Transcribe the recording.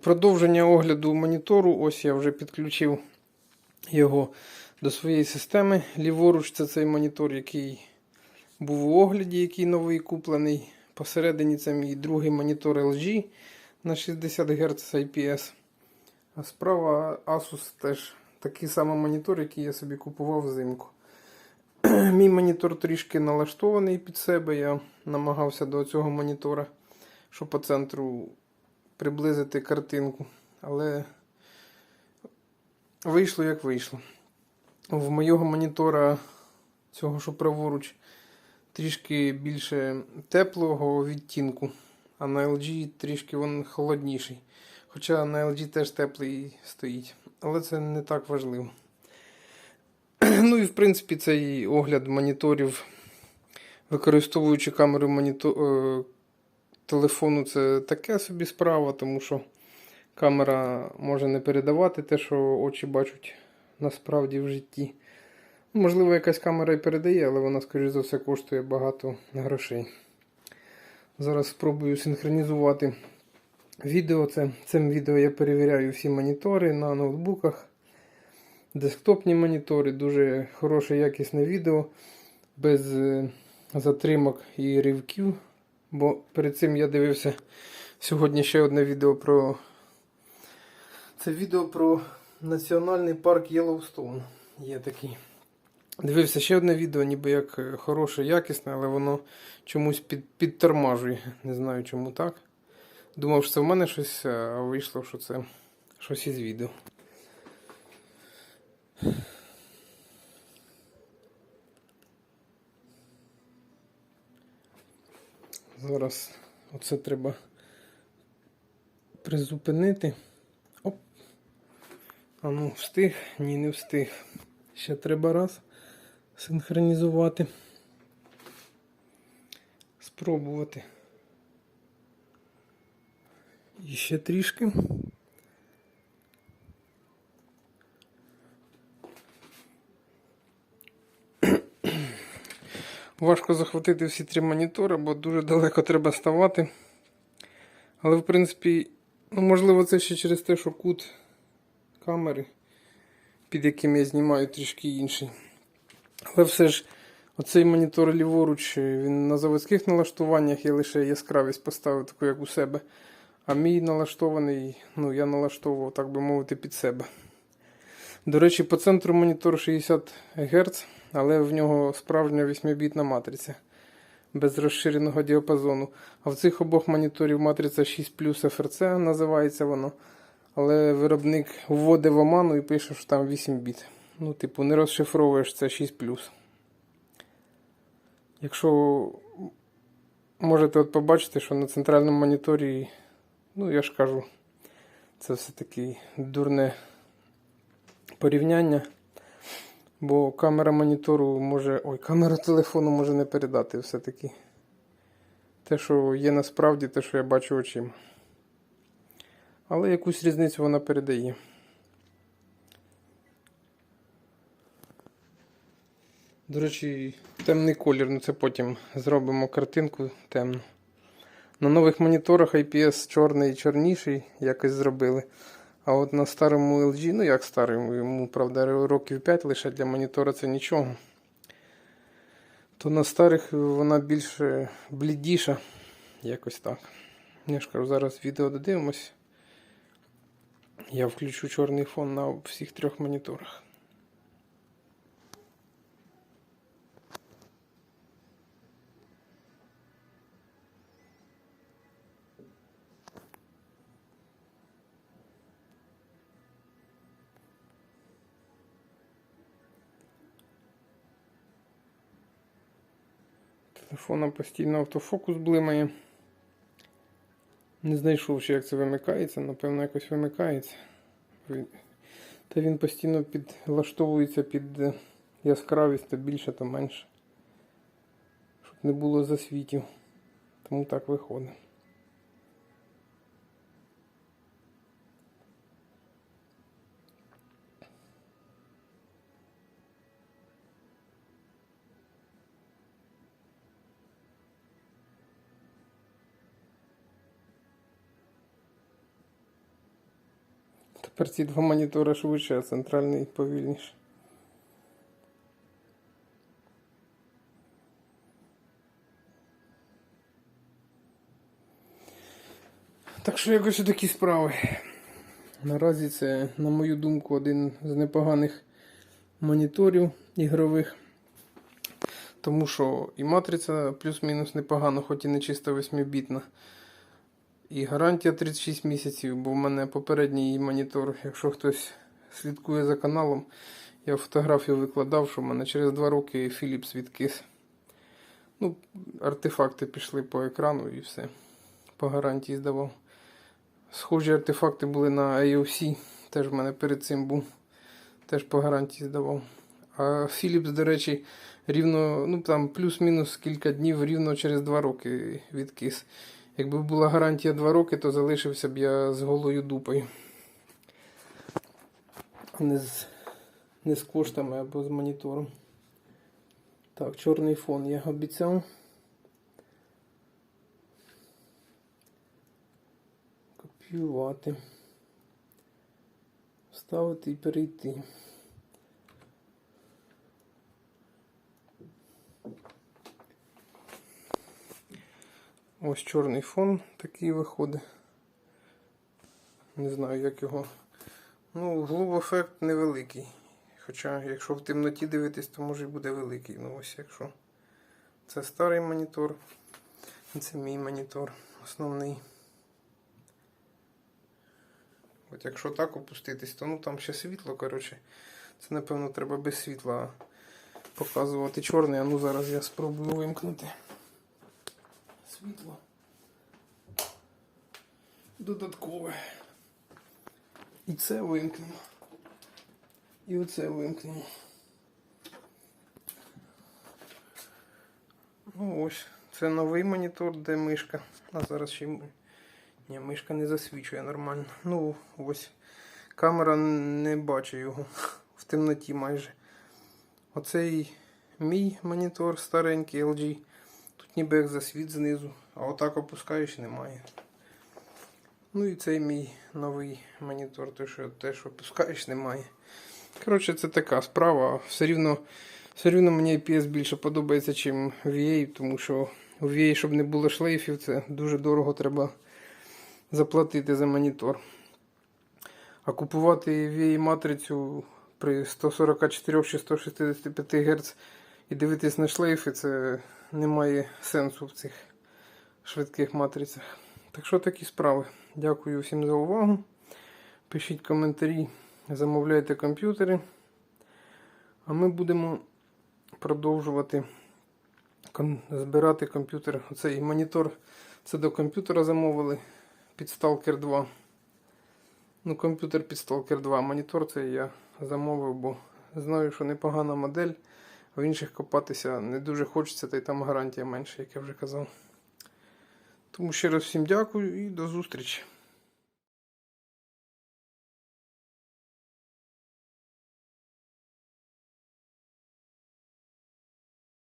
Продовження огляду монітору, ось я вже підключив його до своєї системи. Ліворуч це цей монітор, який був у огляді, який новий куплений. Посередині це мій другий монітор LG на 60 Гц IPS. А справа Asus теж такий самий монітор, який я собі купував взимку. Мій монітор трішки налаштований під себе. Я намагався до цього монітора, щоб по центру приблизити картинку. Але вийшло як вийшло. В моєго монітора, цього, що праворуч, трішки більше теплого відтінку, а на LG трішки він холодніший. Хоча на LG теж теплий стоїть. Але це не так важливо. Ну і в принципі цей огляд моніторів, використовуючи камеру монітор... телефону, це таке собі справа, тому що камера може не передавати те, що очі бачать насправді в житті. Ну, Можливо, якась камера і передає, але вона, скоріш за все, коштує багато грошей. Зараз спробую синхронізувати відео. Це, Цим відео я перевіряю всі монітори на ноутбуках. Десктопні монітори, дуже хороше якісне відео, без е, затримок і ривків. Бо перед цим я дивився сьогодні ще одне відео про. Це відео про національний парк Єлоустоун. Є такий. Дивився ще одне відео, ніби як е, хороше, якісне, але воно чомусь під, підтормажує. Не знаю чому так. Думав, що це в мене щось, а вийшло, що це щось із відео. Зараз оце треба призупинити. Оп. А ну, встиг? Ні, не встиг. Ще треба раз синхронізувати. Спробувати. І ще трішки. Важко захватити всі три монітори, бо дуже далеко треба ставати. Але, в принципі, ну, можливо, це ще через те, що кут камери, під яким я знімаю, трішки інший. Але все ж, оцей монітор ліворуч, він на заводських налаштуваннях я лише яскравість поставив, таку як у себе. А мій налаштований, ну, я налаштовував, так би мовити, під себе. До речі, по центру монітор 60 Гц, але в нього справжня 8-бітна матриця без розширеного діапазону. А в цих обох моніторів матриця 6 плюс FRC називається воно. Але виробник вводить в оману і пише, що там 8 біт. Ну, типу, не розшифровуєш це 6 плюс. Якщо можете от побачити, що на центральному моніторі, ну я ж кажу, це все-таки дурне порівняння. Бо камера монітору може. Ой, камера телефону може не передати все-таки. Те, що є насправді, те, що я бачу очима. Але якусь різницю вона передає. До речі, темний колір, ну це потім зробимо картинку темну. На нових моніторах IPS чорний і чорніший якось зробили. А от на старому LG, ну як старому, йому, правда, років 5 лише для монітора це нічого. То на старих вона більш блідіша. Якось так. Я ж кажу, зараз відео додивимось. Я включу чорний фон на всіх трьох моніторах. Телефоном постійно автофокус блимає. Не знайшов, ще як це вимикається, напевно, якось вимикається. Та він постійно підлаштовується під яскравість то більше, то менше. Щоб не було засвітів. Тому так виходить. Тепер ці два монітори швидше, а центральний повільніше. Так що якось такі справи. Наразі це, на мою думку, один з непоганих моніторів ігрових. Тому що і матриця плюс-мінус непогано, хоч і не чисто 8-бітна. І гарантія 36 місяців, бо в мене попередній монітор, якщо хтось слідкує за каналом, я фотографію викладав, що в мене через 2 роки Philips відкис. Ну, артефакти пішли по екрану і все. По гарантії здавав. Схожі артефакти були на AOC, теж в мене перед цим був. Теж по гарантії здавав. А Philips, до речі, рівно, ну там плюс-мінус кілька днів, рівно через 2 роки відкис. Якби була гарантія 2 роки, то залишився б я з голою дупою. Не з, не з коштами або з монітором. Так, чорний фон я обіцяв. Копіювати. Вставити і перейти. Ось чорний фон такий виходить. Не знаю, як його. Ну, глуб ефект невеликий. Хоча, якщо в темноті дивитись, то може і буде великий. Ну ось якщо. Це старий монітор. Це мій монітор основний. От якщо так опуститись, то ну там ще світло, коротше. Це напевно треба без світла показувати чорний. А ну зараз я спробую вимкнути світло. Додаткове. І це вимкнемо. І оце вимкнемо. Ну ось, це новий монітор, де мишка. А зараз ще ні, мишка не засвічує нормально. Ну ось. Камера не бачить його в темноті майже. Оцей мій монітор старенький LG. Ніби як засвіт знизу, а отак опускаєш немає. Ну і цей мій новий монітор, той, що теж опускаєш немає. Коротше, це така справа. Все рівно, все рівно мені IPS більше подобається, чим VA, тому що у VA, щоб не було шлейфів, це дуже дорого треба заплатити за монітор. А купувати VA-матрицю при 144 чи 165 Гц і дивитись на шлейфи, це немає сенсу в цих швидких матрицях. Так що такі справи. Дякую всім за увагу. Пишіть коментарі, замовляйте комп'ютери. А ми будемо продовжувати збирати комп'ютер. Оцей монітор це до комп'ютера замовили під Stalker 2. Ну, комп'ютер під Stalker 2. Монітор це я замовив, бо знаю, що непогана модель. В інших копатися не дуже хочеться, та й там гарантія менша, як я вже казав. Тому ще раз всім дякую і до зустрічі.